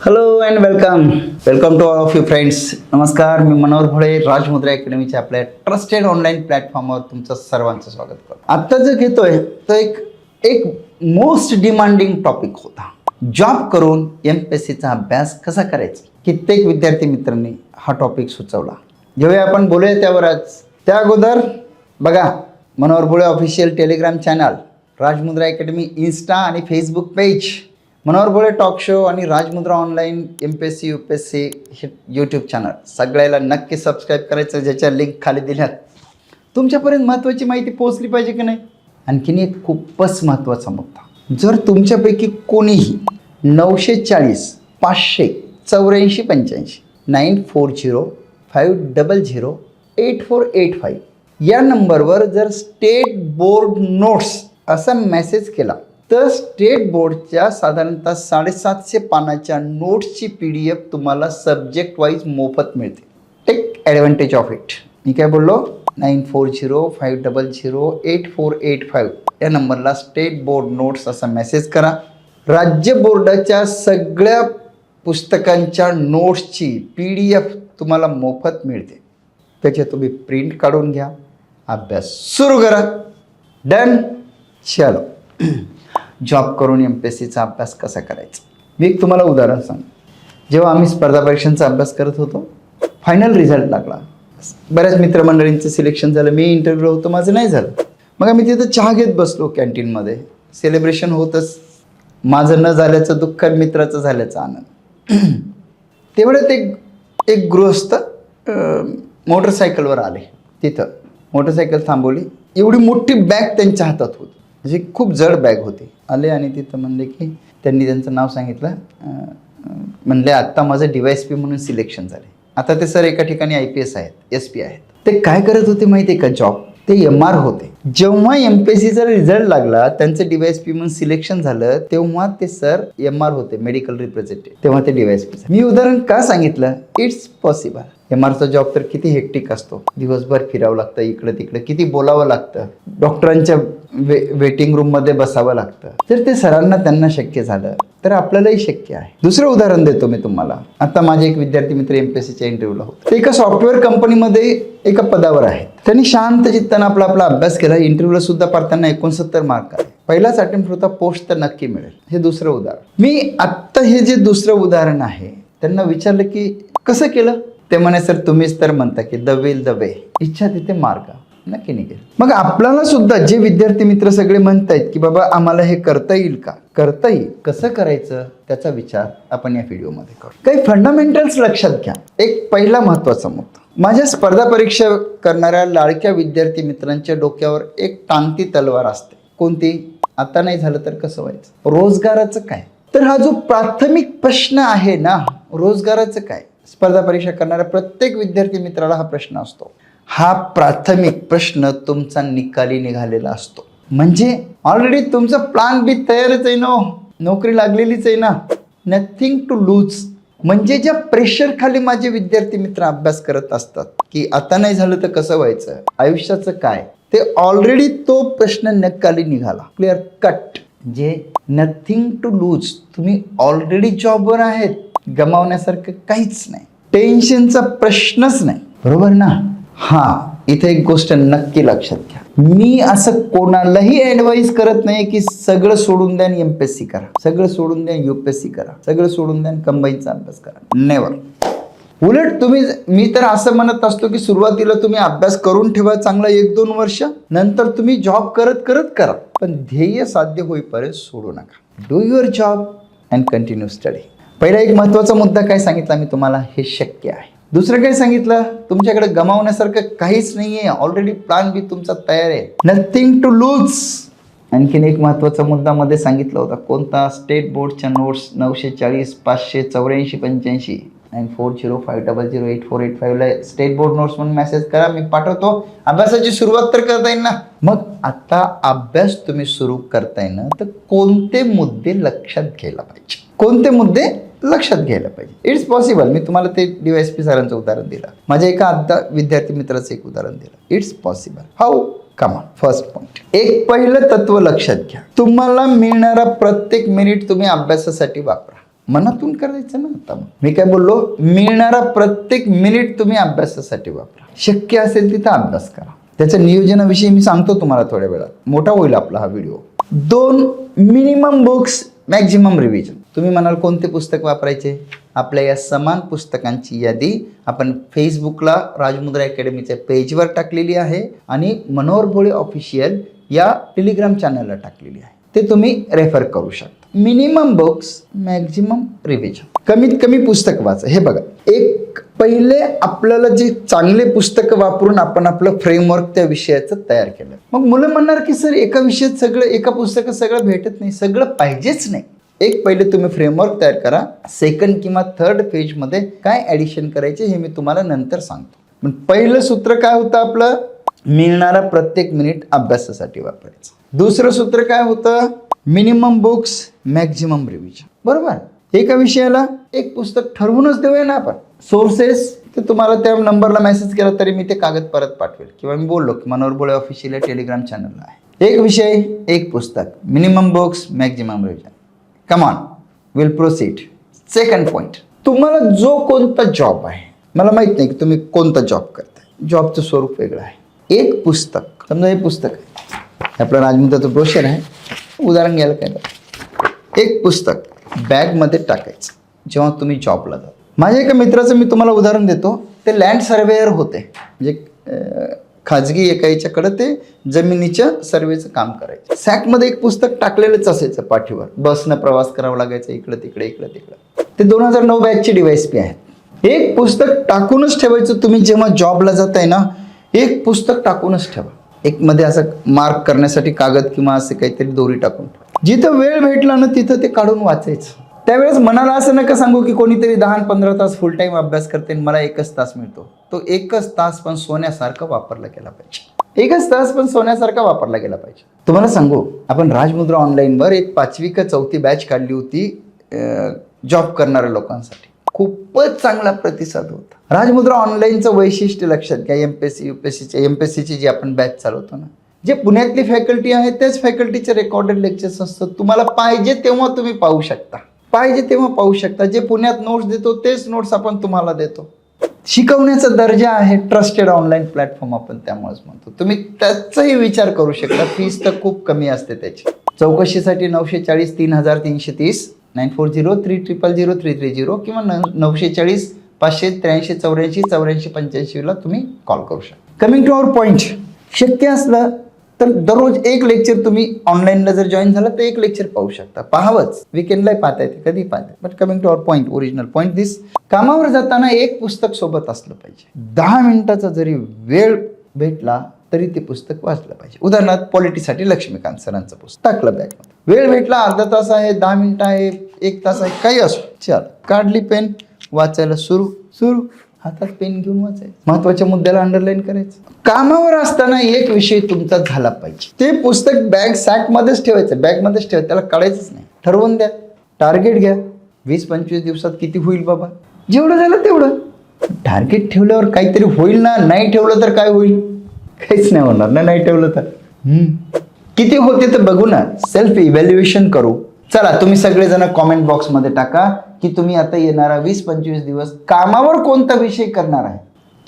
Hello and welcome welcome to all of you friends नमस्कार मी मनोहर भोळे राजमुद्रा अकॅडमीच्या आपल्या ट्रस्टेड ऑनलाईन प्लॅटफॉर्मवर तुमचं सर्वांचं स्वागत करतो. आत्ता जो घेतोय तो एक एक मोस्ट डिमांडिंग टॉपिक होता. जॉब करून एम पी एस सीचा अभ्यास कसा करायचा? कित्येक विद्यार्थी मित्रांनी हा टॉपिक सुचवला. जेव्हा आपण बोलूया त्यावर आज. त्या अगोदर बघा Manohar Bhole official Telegram channel Rajmudra academy insta आणि Facebook page Manohar Bhole talk show आणि Rajmudra online M P S C U P S C हे यूट्यूब चॅनल सगळ्याला नक्की सबस्क्राईब करायचं ज्याच्या लिंक खाली दिल्यात. तुमच्यापर्यंत महत्त्वाची माहिती पोहोचली पाहिजे की नाही? आणखीन एक खूपच महत्त्वाचा मुद्दा. जर तुमच्यापैकी कोणीही नऊशे चाळीस पाचशे चौऱ्याऐंशी पंच्याऐंशी nine four zero five double zero eight four eight five या नंबरवर जर स्टेट बोर्ड नोट्स असा मेसेज केला तर स्टेट बोर्डच्या साधारणतः साडेसातशे पानाच्या नोट्सची पी डी एफ तुम्हाला सब्जेक्ट वाईज मोफत मिळते. टेक ॲडव्हान्टेज ऑफ इट मी काय बोललो? Nine four zero five double zero eight four eight five या नंबरला स्टेट बोर्ड नोट्स असा मेसेज करा. राज्य बोर्डाच्या सगळ्या पुस्तकांच्या नोट्सची पी डी एफ तुम्हाला मोफत मिळते. त्याचे तुम्ही प्रिंट काढून घ्या. अभ्यास सुरू करा. डन चलो जॉब करून एम पी एस सीचा अभ्यास कसा करायचा? मी एक तुम्हाला उदाहरण सांग जेव्हा आम्ही स्पर्धा परीक्षांचा अभ्यास करत होतो फायनल रिझल्ट लागला. बऱ्याच मित्रमंडळींचं सिलेक्शन झालं मी इंटरव्ह्यू होतो माझं नाही झालं. मग आम्ही तिथं चहा घेत बसलो कॅन्टीनमध्ये सेलिब्रेशन होतच. माझं न झाल्याचं दुःख आणि मित्राचं झाल्याचा आनंद. तेवढ्यात एक एक गृहस्थ मोटरसायकलवर आले. तिथं. मोटरसायकल थांबवली. एवढी मोठी बॅग त्यांच्या हातात होती. अशी खूप जड बॅग होती. आले आणि तिथं म्हणले की त्यांनी त्यांचं नाव सांगितलं. म्हणले आत्ता माझं डिवायस पी म्हणून सिलेक्शन झाले आता ते सर एका ठिकाणी आय पी एस आहेत एस पी आहेत. ते काय करत होते माहिती आहे का जॉब ते एम आर होते. जेव्हा एम पी एस सीचा रिझल्ट लागला त्यांचं डिवायस पी म्हणून सिलेक्शन झालं तेव्हा ते सर एम आर होते मेडिकल रिप्रेझेंटेटिव्ह तेव्हा ते डिवायस पी मी उदाहरण का सांगितलं? इट्स पॉसिबल एम आरचा जॉब तर किती हेक्टिक असतो. दिवसभर फिरावं लागतं इकडं तिकडं किती बोलावं लागतं. डॉक्टरांच्या वे वेटिंग रूममध्ये बसावं लागतं. जर ते सरांना त्यांना शक्य झालं तर आपल्यालाही शक्य आहे. दुसरं उदाहरण देतो मी तुम्हाला. आता माझे एक विद्यार्थी मित्र एम पी एस सीच्या इंटरव्ह्यूला होते. ते एका सॉफ्टवेअर कंपनीमध्ये एका पदावर आहेत. त्यांनी शांत चित्तानं आपला आपला अभ्यास केला. इंटरव्ह्यूला सुद्धा पारताना एकोणसत्तर मार्क आले. पहिलाच अटेम्प्ट होता पोस्ट तर नक्की मिळेल. हे दुसरं उदाहरण. मी आत्ता हे जे दुसरं उदाहरण आहे त्यांना विचारलं की कसं केलं? ते म्हणे सर तुम्हीच तर म्हणता की द विल द वे इच्छा तिथे मार्ग नक्की निघेल. मग आपल्याला सुद्धा जे विद्यार्थी मित्र सगळे म्हणतायत की बाबा आम्हाला हे करता येईल का? करता येईल. कसं करायचं? त्याचा विचार आपण या व्हिडिओमध्ये करू. काही फंडामेंटल्स लक्षात घ्या. एक पहिला महत्त्वाचा मुद्दा. माझ्या स्पर्धा परीक्षा करणाऱ्या लाडक्या विद्यार्थी मित्रांच्या डोक्यावर एक टांगती तलवार असते. कोणती? आता नाही झालं तर कसं व्हायचं? रोजगाराचं काय? तर हा जो प्राथमिक प्रश्न आहे ना रोजगाराचं काय? स्पर्धा परीक्षा करणाऱ्या प्रत्येक विद्यार्थी मित्राला हा प्रश्न असतो. हा प्राथमिक प्रश्न तुमचा निकाली निघालेला असतो. म्हणजे ऑलरेडी तुमचा प्लान बी तयारच आहे ना हो. नोकरी लागलेलीच आहे ना. नथिंग टू लूज म्हणजे ज्या प्रेशर खाली माझे विद्यार्थी मित्र अभ्यास करत असतात की आता नाही झालं तर कसं व्हायचं? आयुष्याचं काय? ते ऑलरेडी तो प्रश्न नकाली निघाला. क्लिअर कट जे नथिंग टू लूज तुम्ही ऑलरेडी जॉबवर आहेत गमावण्यासारखं काहीच नाही. टेन्शनचा प्रश्नच नाही. बरोबर ना? हा इथे एक गोष्ट नक्की लक्षात घ्या. मी असं कोणालाही ऍडवाइस करत नाही की सगळं सोडून द्या एम पी एस सी करा. सगळं सोडून द्या युपीएससी करा. सगळं सोडून द्या कंबाईनचा अभ्यास करा. नेवर उलट तुम्ही मी तर असं म्हणत असतो की सुरुवातीला तुम्ही अभ्यास करून ठेवा चांगला एक दोन वर्ष नंतर तुम्ही जॉब करत करत करा. पण ध्येय साध्य होईपर्यंत सोडू नका. Do your job and continue study पहिला एक महत्त्वाचा मुद्दा काय सांगितला मी तुम्हाला? हे शक्य आहे. दुसरं काय सांगितलं? तुमच्याकडे गमावण्यासारखं काहीच नाहीये. ऑलरेडी प्लान बी तुमचा तयार आहे. नथिंग टू लूज आणखीन एक महत्त्वाचा मुद्दा मध्ये सांगितला होता. कोणता? स्टेट बोर्डच्या नोट्स नऊशे चाळीस पाचशे चौऱ्याऐंशी पंच्याऐंशी. Nine four zero five double zero eight four eight फाईव्हला state board notes म्हणून मेसेज करा. मी पाठवतो. अभ्यासाची सुरुवात तर करता येईल ना? मग आता अभ्यास तुम्ही सुरू करताय ना तर कोणते मुद्दे लक्षात घ्यायला पाहिजे? कोणते मुद्दे लक्षात घ्यायला पाहिजे. इट्स पॉसिबल मी तुम्हाला ते डीवायस पी सरांचं उदाहरण दिलं. माझ्या एका आता विद्यार्थी मित्राचं एक उदाहरण दिलं. It's possible how come first point एक पहिलं तत्व लक्षात घ्या. तुम्हाला मिळणारा प्रत्येक मिनिट तुम्ही अभ्यासासाठी वापरा. मनातून करायचं ना आता मग. मी काय बोललो? मिळणारा प्रत्येक मिनिट तुम्ही अभ्यासासाठी वापरा. शक्य असेल तिथं अभ्यास करा. त्याच्या नियोजनाविषयी मी सांगतो तुम्हाला थोड्या वेळात. मोठा होईल आपला हा व्हिडिओ दोन मिनिमम बुक्स मॅक्झिमम रिव्हिजन तुम्ही म्हणाल कोणते पुस्तक वापरायचे? आपल्या या समान पुस्तकांची यादी आपण फेसबुकला राजमुद्रा अकॅडमीच्या पेजवर टाकलेली आहे आणि मनोहर भोळे ऑफिशियल या टेलिग्राम चॅनलला टाकलेली आहे. ते तुम्ही रेफर करू शकता. मिनिमम बुक्स मॅक्झिमम रिव्हिजन कमीत कमी पुस्तक वाचा. हे बघा एक पहिले आपल्याला जे चांगले पुस्तक वापरून आपण आपलं फ्रेमवर्क त्या विषयाचं तयार केलं. मग मुलं म्हणणार की सर एका विषयात सगळं एका पुस्तकात सगळं भेटत नाही सगळं पाहिजेच नाही. एक पहिले तुम्ही फ्रेमवर्क तयार करा. सेकंड किंवा थर्ड पेजमध्ये काय ॲडिशन करायचे हे मी तुम्हाला नंतर सांगतो. पण पहिलं सूत्र काय होतं आपलं? मिळणारा प्रत्येक मिनिट अभ्यासासाठी वापरायचं. दुसरं सूत्र काय होतं? मिनिमम बुक्स मॅक्झिमम रिव्हिजन बरोबर? एका विषयाला एक पुस्तक ठरवूनच देऊया ना आपण. सोर्सेस ते तुम्हाला त्या नंबरला मेसेज केला तरी मी ते कागद परत पाठवेल. किंवा मी बोललो की मनोहर बोळे ऑफिशियल टेलिग्राम चॅनलला आहे. एक विषय एक पुस्तक. Minimum books maximum revision come on will proceed second point तुम्हाला जो कोणता जॉब आहे मला माहीत नाही की तुम्ही कोणता जॉब करताय. जॉबचं स्वरूप वेगळं आहे. एक पुस्तक समजा हे पुस्तक आहे. आपलं राजमुद्राचं ब्रोशर आहे. उदाहरण घ्यायला काय एक पुस्तक बॅगमध्ये टाकायचं. जेव्हा तुम्ही जॉबला जाता. माझ्या एका मित्राचं मी तुम्हाला उदाहरण देतो. ते लँड सर्वेअर होते. म्हणजे खाजगी एकाईच्याकडं ते जमिनीच्या सर्वेचं काम करायचं. सॅकमध्ये एक पुस्तक टाकलेलंच असायचं पाठीवर. बसनं प्रवास करावा लागायचा इकडं तिकडे इकडं तिकडं. ते दोन हजार नऊ बॅचची डिवाइस पी आहेत. एक पुस्तक टाकूनच ठेवायचं तुम्ही जेव्हा जॉबला जाताय ना एक पुस्तक टाकूनच ठेवा. एक मध्ये असं मार्क करण्यासाठी कागद किंवा असे काहीतरी दोरी टाकून जिथं वेळ भेटला ना तिथं ते काढून वाचायचं. त्यावेळेस मनाला असं नका सांगू की कोणीतरी दहा पंधरा तास फुल टाईम अभ्यास करते आणि मला एकच तास मिळतो. तो एकच तास पण सोन्यासारखा वापरला गेला पाहिजे. एकच तास पण सोन्यासारखा वापरला गेला पाहिजे. तुम्हाला सांगू आपण राजमुद्रा ऑनलाईनवर एक पाचवी का चौथी बॅच काढली होती जॉब करणाऱ्या लोकांसाठी. खूपच चांगला प्रतिसाद होता. राजमुद्रा ऑनलाईनचं वैशिष्ट्य लक्षात घ्या M P S C U P S सीच्या एम पी एस सीची जी आपण बॅच चालवतो ना जे पुण्यातली फॅकल्टी आहे त्याच फॅकल्टीचे रेकॉर्डेड लेक्चर्स असतात तुम्हाला पाहिजे तेव्हा तुम्ही पाहू शकता. पाहिजे तेव्हा पाहू शकता. जे पुण्यात नोट्स देतो तेच नोट्स आपण तुम्हाला देतो. शिकवण्याचा दर्जा आहे ट्रस्टेड ऑनलाईन प्लॅटफॉर्म आपण त्यामुळेच म्हणतो. तुम्ही त्याचाही विचार करू शकता. फीस तर खूप कमी असते त्याची. चौकशीसाठी नऊशे चाळीस तीन हजार तीनशे तीस nine four zero three triple zero three three zero किंवा न नऊशे चाळीस पाचशे त्र्याऐंशी चौऱ्याऐंशी चौऱ्याऐंशी पंच्याऐंशीला तुम्ही कॉल करू शकता. कमिंग टू अवर पॉईंट शक्य असलं तर दररोज एक लेक्चर तुम्ही ऑनलाईनला जर जॉईन झालं तर एक लेक्चर पाहू शकता. पाहावंच. विकेंडलाही पाहता येते कधी पाहता but coming to our point original point this कामावर जाताना एक पुस्तक सोबत असलं पाहिजे. दहा मिनिटाचा जरी वेळ भेटला तरी ते पुस्तक वाचलं पाहिजे. उदाहरणार्थ पॉलिटीसाठी लक्ष्मीकांत सरांचं पुस्तक. टाकलं बॅगमध्ये वेळ भेटला अर्धा तास आहे दहा मिनिटं आहे एक तास आहे काही असो. चल काढली पेन वाचायला सुरू सुरू. हातात पेन घेऊन वाचायचं. महत्त्वाच्या मुद्द्याला अंडरलाईन करायचं. कामावर असताना एक विषय तुमचा झाला पाहिजे. ते पुस्तक बॅग सॅक मध्येच ठेवायचं. बॅग मध्येच ठेवायचं. त्याला कळायचंच नाही. ठरवून द्या. टार्गेट घ्या. वीस पंचवीस दिवसात किती होईल बाबा? जेवढं झालं तेवढं. टार्गेट ठेवल्यावर काहीतरी होईल ना? नाही ठेवलं तर काय होईल? काहीच नाही होणार ना? नाही ठेवलं तर. किती होते तर बघू ना. सेल्फ इव्हॅल्युएशन करू. चला तुम्ही सगळेजण कॉमेंट बॉक्समध्ये टाका की तुम्ही आता येणारा वीस पंचवीस दिवस कामावर कोणता विषय करणार आहे?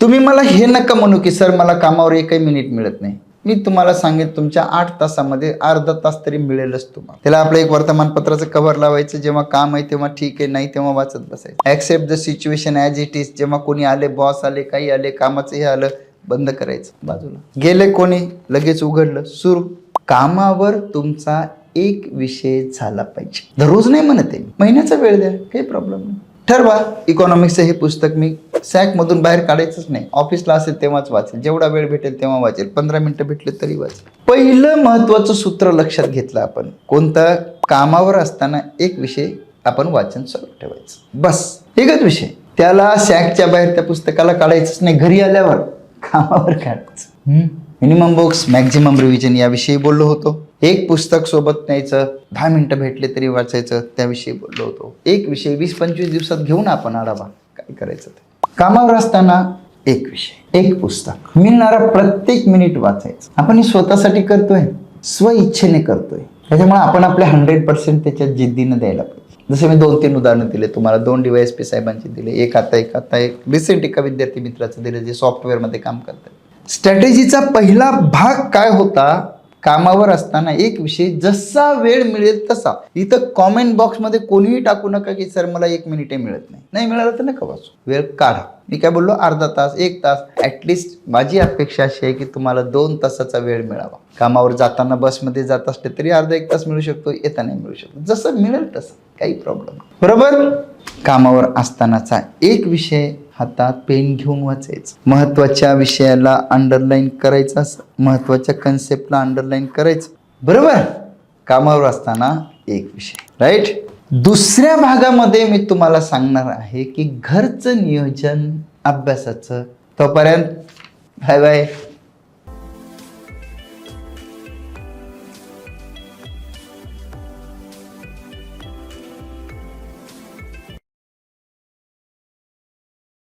तुम्ही मला हे नका म्हणू की सर मला कामावर एकही मिनिट मिळत नाही. मी तुम्हाला सांगेन तुमच्या आठ तासामध्ये अर्धा तास तरी मिळेलच तुम्हाला. त्याला आपलं एक वर्तमानपत्राचं कव्हर लावायचं जेव्हा काम आहे तेव्हा ठीक आहे नाही तेव्हा वाचत बसायचं. Accept the situation as it is जेव्हा कोणी आले बॉस आले काही आले कामाचं हे आलं बंद करायचं बाजूला. गेले कोणी लगेच उघडलं सुरू. कामावर तुमचा एक विषय झाला पाहिजे. दररोज नाही म्हणत आहे महिन्याचा वेळ द्या काही प्रॉब्लेम नाही. ठरवा इकॉनॉमिक्सचं हे पुस्तक मी सॅकमधून बाहेर काढायचंच नाही. ऑफिसला असेल तेव्हाच वाचेल. जेवढा वेळ भेटेल तेव्हा वाचेल. पंधरा मिनिटं भेटले तरी वाचेल. पहिलं महत्वाचं सूत्र लक्षात घेतलं आपण. कोणतं? कामावर असताना एक विषय आपण वाचन चालू ठेवायचं. बस. एकच विषय. त्याला सॅकच्या बाहेर त्या पुस्तकाला काढायचंच नाही. घरी आल्यावर कामावर काढायचं. मिनिमम बुक्स मॅक्झिमम रिव्हिजन याविषयी बोललो होतो. एक पुस्तक सोबत न्यायचं दहा मिनिटं भेटले तरी वाचायचं त्याविषयी बोललो होतो. एक विषय वीस पंचवीस दिवसात घेऊन आपण आढावा. काय करायचं ते? कामावर असताना एक विषय एक पुस्तक. मिळणारा प्रत्येक मिनिट वाचायचं. आपण हे स्वतःसाठी करतोय स्व इच्छेने करतोय. त्याच्यामुळे आपण आपल्या हंड्रेड पर्सेंट त्याच्या जिद्दीनं द्यायला पाहिजे. जसे मी दोन तीन उदाहरणं दिले तुम्हाला दोन डीवायस पी साहेबांचे दिले एक आता एक आता एक. रिसेंट एका विद्यार्थी मित्राचं दिलं जे सॉफ्टवेअरमध्ये काम करतात. स्ट्रॅटेजीचा पहिला भाग काय होता? कामावर असताना एक विषय जसा वेळ मिळेल तसा. इथं कॉमेंट बॉक्समध्ये कोणीही टाकू नका की सर मला एक मिनिटे मिळत नाही. नाही मिळालं तर नका वाचू. वेळ काढा. मी काय बोललो? अर्धा तास एक तास. ऍटलिस्ट माझी अपेक्षा अशी आहे की तुम्हाला दोन तासाचा वेळ मिळावा. कामावर जाताना बसमध्ये जात असले तरी अर्धा एक तास मिळू शकतो येताना मिळू शकतो. जसं मिळेल तसं. काही प्रॉब्लेम बरोबर? कामावर असतानाचा एक विषय हातात पेन घेऊन वाचायचं. महत्त्वाच्या विषयाला अंडरलाईन करायचं असं महत्त्वाच्या कन्सेप्टला अंडरलाईन करायचं. बरोबर? कामावर असताना एक विषय. राईट दुसऱ्या भागामध्ये मी तुम्हाला सांगणार आहे की घरचं नियोजन अभ्यासाचं. तोपर्यंत बाय बाय